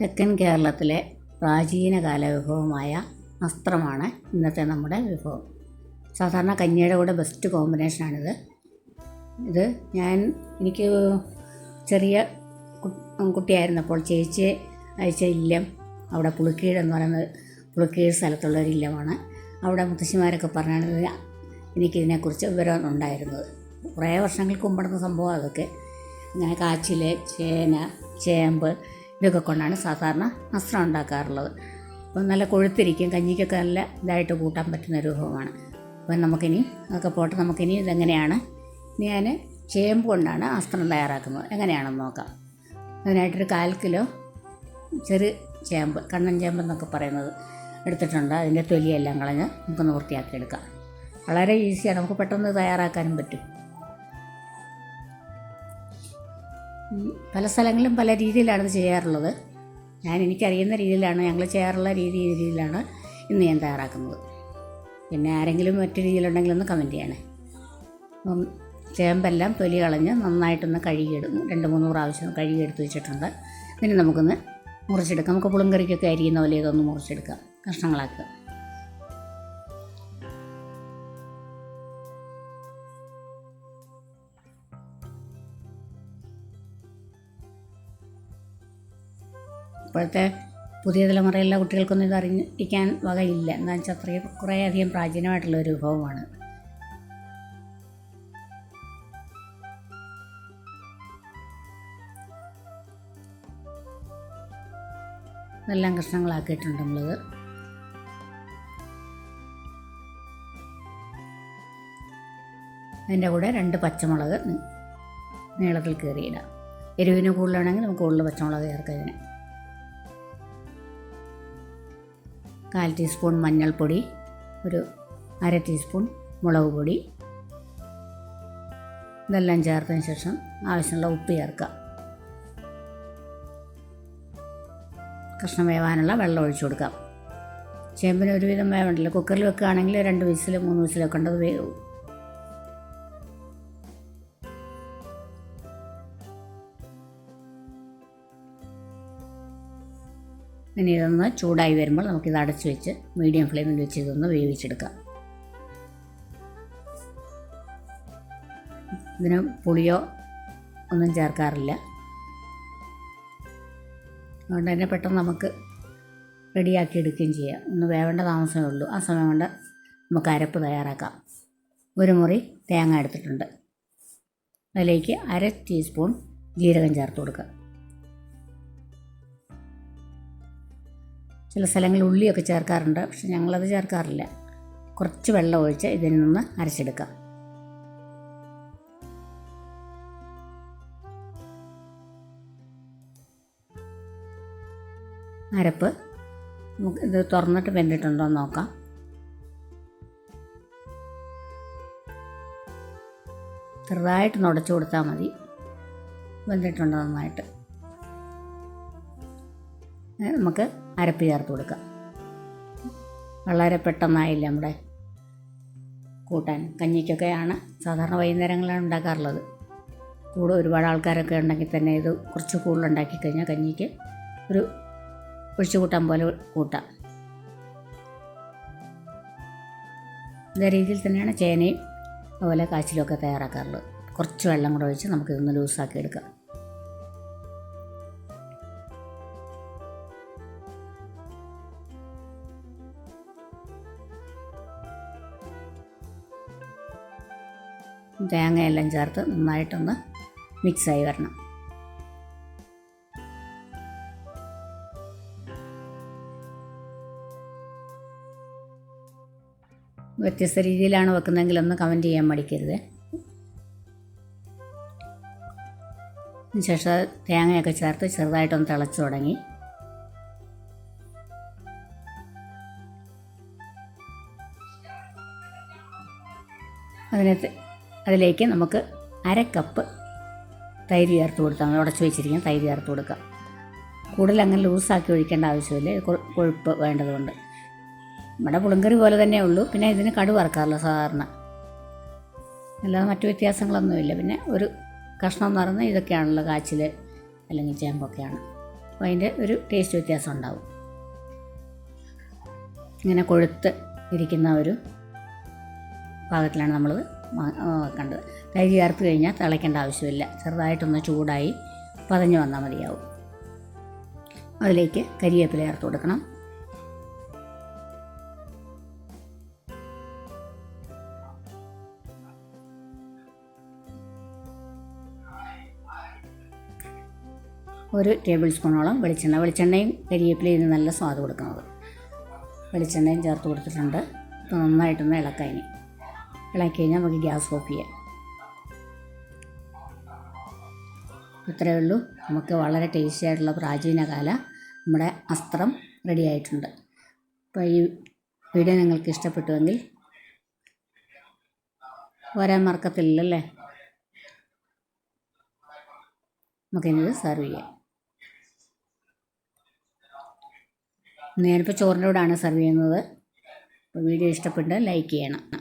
തെക്കൻ കേരളത്തിലെ പ്രാചീനകാല വിഭവമായ അസ്ത്രമാണ് ഇന്നത്തെ നമ്മുടെ വിഭവം. സാധാരണ കഞ്ഞിയുടെ കൂടെ ബെസ്റ്റ് കോമ്പിനേഷനാണിത് ഇത് ഞാൻ എനിക്ക് ചെറിയ കുട്ടിയായിരുന്നപ്പോൾ ചേച്ചി അയച്ച ഇല്ലം അവിടെ പുളിക്കീട് എന്ന് പറയുന്നത് പുളിക്കീട് സ്ഥലത്തുള്ള ഒരു ഇല്ലമാണ്. അവിടെ മുത്തശ്ശിമാരൊക്കെ പറഞ്ഞാണ് എനിക്കിതിനെക്കുറിച്ച് വിവരം ഉണ്ടായിരുന്നത്. കുറേ വർഷങ്ങൾക്ക് മുമ്പ് നടന്ന സംഭവം അതൊക്കെ. ഇങ്ങനെ കാച്ചിൽ ചേന ചേമ്പ് ഇതൊക്കെ കൊണ്ടാണ് സാധാരണ അസ്ത്രം ഉണ്ടാക്കാറുള്ളത്. അപ്പം നല്ല കൊഴുത്തിരിക്കും കഞ്ഞിക്കൊക്കെ നല്ല ഇതായിട്ട് കൂട്ടാൻ പറ്റുന്ന ഒരു വിഭവമാണ്. അപ്പം നമുക്കിനി അതൊക്കെ പോട്ടെ നമുക്കിനി ഇതെങ്ങനെയാണ്? ഞാൻ ചേമ്പ് കൊണ്ടാണ് അസ്ത്രം തയ്യാറാക്കുന്നത്. എങ്ങനെയാണെന്ന് നോക്കാം. അതിനായിട്ടൊരു കാൽ കിലോ ചെറു ചേമ്പ് കണ്ണൻ ചേമ്പ് എന്നൊക്കെ പറയുന്നത് എടുത്തിട്ടുണ്ട്. അതിന്റെ തൊലിയെല്ലാം കളഞ്ഞ് നമുക്കൊന്ന് വൃത്തിയാക്കി എടുക്കാം വളരെ ഈസിയാണ്. നമുക്ക് പെട്ടെന്ന് തയ്യാറാക്കാനും പറ്റും. പല സ്ഥലങ്ങളിലും പല രീതിയിലാണ് ഇത് ചെയ്യാറുള്ളത്. ഞാൻ എനിക്കറിയുന്ന രീതിയിലാണ് ഞങ്ങൾ ചെയ്യാറുള്ള രീതി രീതിയിലാണ് ഇന്ന് ഞാൻ തയ്യാറാക്കുന്നത്. പിന്നെ ആരെങ്കിലും മറ്റു രീതിയിലുണ്ടെങ്കിൽ ഒന്ന് കമന്റ് ചെയ്യണേ. അപ്പം ചേമ്പെല്ലാം തൊലി കളഞ്ഞ് നന്നായിട്ടൊന്ന് കഴുകിയെടുക്കും രണ്ട് മൂന്ന് പ്രാവശ്യം കഴുകിയെടുത്ത് വെച്ചിട്ടുണ്ട്. ഇനി നമുക്കൊന്ന് മുറിച്ചെടുക്കാം. നമുക്ക് പുളിങ്കറിക്കൊക്കെ അരിയുന്ന പോലെ ഇതൊന്ന് മുറിച്ചെടുക്കാം. കഷ്ണങ്ങളാക്കുക. ഇപ്പോഴത്തെ പുതിയ തലമുറയിലുള്ള കുട്ടികൾക്കൊന്നും ഇത് അറിഞ്ഞിരിക്കാൻ വകയില്ല. എന്നാൽ വെച്ചാൽ അത്രയും കുറേ അധികം പ്രാചീനമായിട്ടുള്ള ഒരു വിഭവമാണ്. ഇതെല്ലാം കഷ്ണങ്ങളാക്കിയിട്ടുണ്ട് നമ്മളിത്. അതിന്റെ കൂടെ രണ്ട് പച്ചമുളക് നീളത്തിൽ കയറിയിടാം എരിവിന് കൂടുതലാണെങ്കിൽ നമുക്ക് കൂടുതൽ പച്ചമുളക് ചേർക്കാം ഇതിന്. കാൽ ടീസ്പൂൺ മഞ്ഞൾപ്പൊടി ഒരു അര ടീസ്പൂൺ മുളക് പൊടി. ഇതെല്ലാം ചേർത്തതിന് ശേഷം ആവശ്യമുള്ള ഉപ്പ് ചേർക്കുക. കഷ്ണം വേവാനുള്ള വെള്ളം ഒഴിച്ചു കൊടുക്കാം. ചേമ്പിന് ഒരുവിധം വേവണ്ടല്ലോ. കുക്കറിൽ വെക്കുകയാണെങ്കിൽ രണ്ട് വിസിൽ മൂന്ന് വിസിലൊക്കെ ഉണ്ടത് വേവും ഇനി ഇതൊന്ന് ചൂടായി വരുമ്പോൾ നമുക്കിത് അടച്ച് വെച്ച് മീഡിയം ഫ്ലെയിമിൽ വെച്ച് ഇതൊന്ന് വേവിച്ചെടുക്കാം. ഇതിന് പുളിയോ ഒന്നും ചേർക്കാറില്ല. അതുകൊണ്ട് തന്നെ പെട്ടെന്ന് നമുക്ക് റെഡിയാക്കി എടുക്കുകയും ചെയ്യാം. ഒന്ന് വേവേണ്ട താമസമേ ഉള്ളൂ. ആ സമയം കൊണ്ട് നമുക്ക് അരപ്പ് തയ്യാറാക്കാം. ഒരു മുറി തേങ്ങ എടുത്തിട്ടുണ്ട്. അതിലേക്ക് അര ടീസ്പൂൺ ജീരകം ചേർത്ത് കൊടുക്കുക. ചില സ്ഥലങ്ങളിൽ ഉള്ളിയൊക്കെ ചേർക്കാറുണ്ട്. പക്ഷെ ഞങ്ങളത് ചേർക്കാറില്ല. കുറച്ച് വെള്ളം ഒഴിച്ച് ഇതിൽ നിന്ന് അരച്ചെടുക്കാം. അരപ്പ് ഇത് തുറന്നിട്ട് വെന്തിട്ടുണ്ടോ എന്ന് നോക്കാം. ചെറുതായിട്ട് നുടച്ചു കൊടുത്താൽ മതി. വെന്തിട്ടുണ്ടോ നന്നായിട്ട്. നമുക്ക് അരപ്പ് ചേർത്ത് കൊടുക്കാം. വളരെ പെട്ടെന്നായില്ല നമ്മുടെ കൂട്ടാൻ? കഞ്ഞിക്കൊക്കെയാണ് സാധാരണ വൈകുന്നേരങ്ങളാണ് ഉണ്ടാക്കാറുള്ളത്. കൂടെ ഒരുപാട് ആൾക്കാരൊക്കെ ഉണ്ടെങ്കിൽ തന്നെ ഇത് കുറച്ച് കൂടുതൽ ഉണ്ടാക്കി കഴിഞ്ഞാൽ കഞ്ഞിക്ക് ഒരു ഒഴിച്ചു കൂട്ടാൻ പോലെ കൂട്ടാം. ഇതേ രീതിയിൽ തന്നെയാണ് ചേനയും അതുപോലെ കാച്ചിലൊക്കെ തയ്യാറാക്കാറുള്ളത്. കുറച്ച് വെള്ളം കൂടെ ഒഴിച്ച് നമുക്കിതൊന്ന് ലൂസാക്കി എടുക്കാം തേങ്ങയെല്ലാം ചേർത്ത് നന്നായിട്ടൊന്ന് മിക്സായി വരണം. വ്യത്യസ്ത രീതിയിലാണ് വെക്കുന്നതെങ്കിൽ ഒന്ന് കമന്റ് ചെയ്യാൻ മടിക്കരുത്. ശേഷം തേങ്ങയൊക്കെ ചേർത്ത് ചെറുതായിട്ടൊന്ന് തിളച്ചു തുടങ്ങി. അതിനകത്ത് അതിലേക്ക് നമുക്ക് അര കപ്പ് തൈര് ചേർത്ത് കൊടുത്താൽ മതി ഉടച്ച് വെച്ചിരിക്കുന്ന തൈര് ചേർത്ത് കൊടുക്കാം. കൂടുതൽ അങ്ങനെ ലൂസാക്കി ഒഴിക്കേണ്ട ആവശ്യമില്ല. കൊഴുപ്പ് വേണ്ടതുകൊണ്ട്. നമ്മുടെ പുളിങ്കറി പോലെ തന്നെ ഉള്ളൂ. പിന്നെ ഇതിന് കടു വറക്കാറില്ല സാധാരണ. അല്ലാതെ മറ്റു വ്യത്യാസങ്ങളൊന്നുമില്ല. പിന്നെ ഒരു കഷ്ണം എന്ന് പറയുന്നത് ഇതൊക്കെയാണല്ലോ കാച്ചിൽ അല്ലെങ്കിൽ ചേമ്പൊക്കെയാണ്. അപ്പോൾ അതിന്റെ ഒരു ടേസ്റ്റ് വ്യത്യാസം ഉണ്ടാവും. ഇങ്ങനെ കൊഴുത്ത് ഇരിക്കുന്ന ഒരു പാകത്തിലാണ് നമ്മൾ കണ്ടത്. തൈര് ചേർത്ത് കഴിഞ്ഞാൽ തിളയ്ക്കേണ്ട ആവശ്യമില്ല. ചെറുതായിട്ടൊന്ന് ചൂടായി പതഞ്ഞ് വന്നാൽ മതിയാവും. അതിലേക്ക് കരിയേപ്പില ചേർത്ത് കൊടുക്കണം. ഒരു ടേബിൾ സ്പൂണോളം വെളിച്ചെണ്ണ. വെളിച്ചെണ്ണയും കരിയേപ്പിലയും നല്ല സ്വാദ് കൊടുക്കുന്നത്. വെളിച്ചെണ്ണയും ചേർത്ത് കൊടുത്തിട്ടുണ്ട്. നന്നായിട്ടൊന്ന് ഇളക്കാം ഇളക്കി കഴിഞ്ഞാൽ നമുക്ക് ഗ്യാസ് ഓഫ് ചെയ്യാം ഇത്രയേ ഉള്ളൂ. നമുക്ക് വളരെ ടേസ്റ്റി ആയിട്ടുള്ള പ്രാചീനകാല നമ്മുടെ അസ്ത്രം റെഡി ആയിട്ടുണ്ട്. അപ്പോൾ ഈ വീഡിയോ നിങ്ങൾക്ക് ഇഷ്ടപ്പെട്ടുവെങ്കിൽ വരാൻ മറക്കത്തില്ലല്ലേ? നമുക്കിത് സെർവ് ചെയ്യാം. ഞാനിപ്പോൾ ചോറിന്റെ കൂടെയാണ് സെർവ് ചെയ്യുന്നത്. വീഡിയോ ഇഷ്ടപ്പെട്ട് ലൈക്ക് ചെയ്യണം.